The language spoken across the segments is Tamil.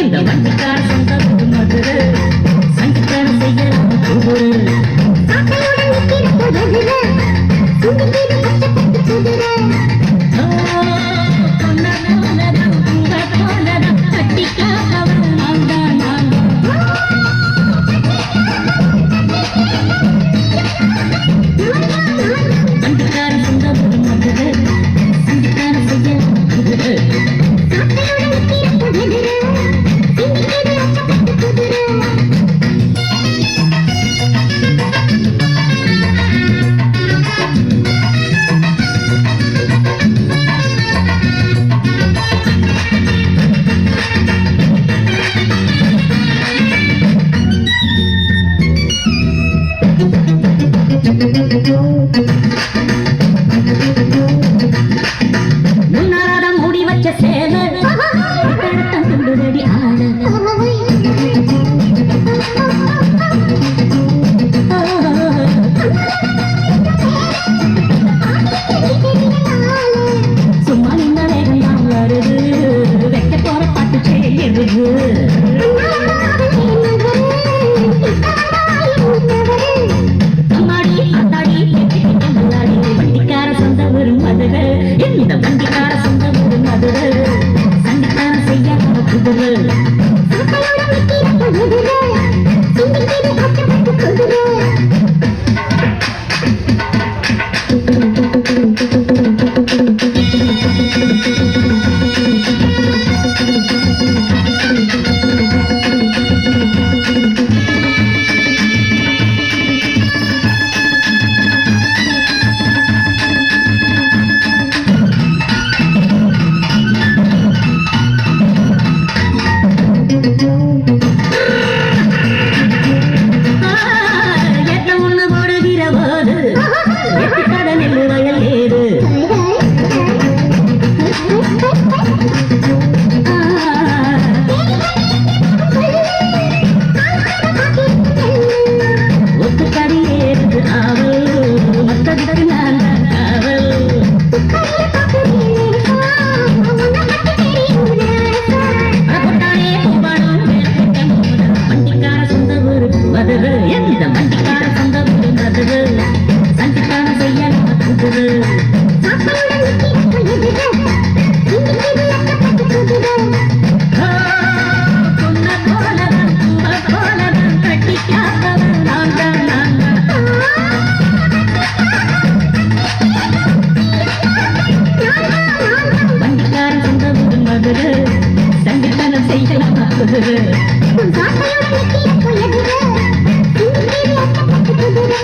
இந்த மண்ணுக்கார சொந்த மதுரை. சங்கீதாரம் செய்யலாம் కుదిరే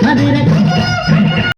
மதுரை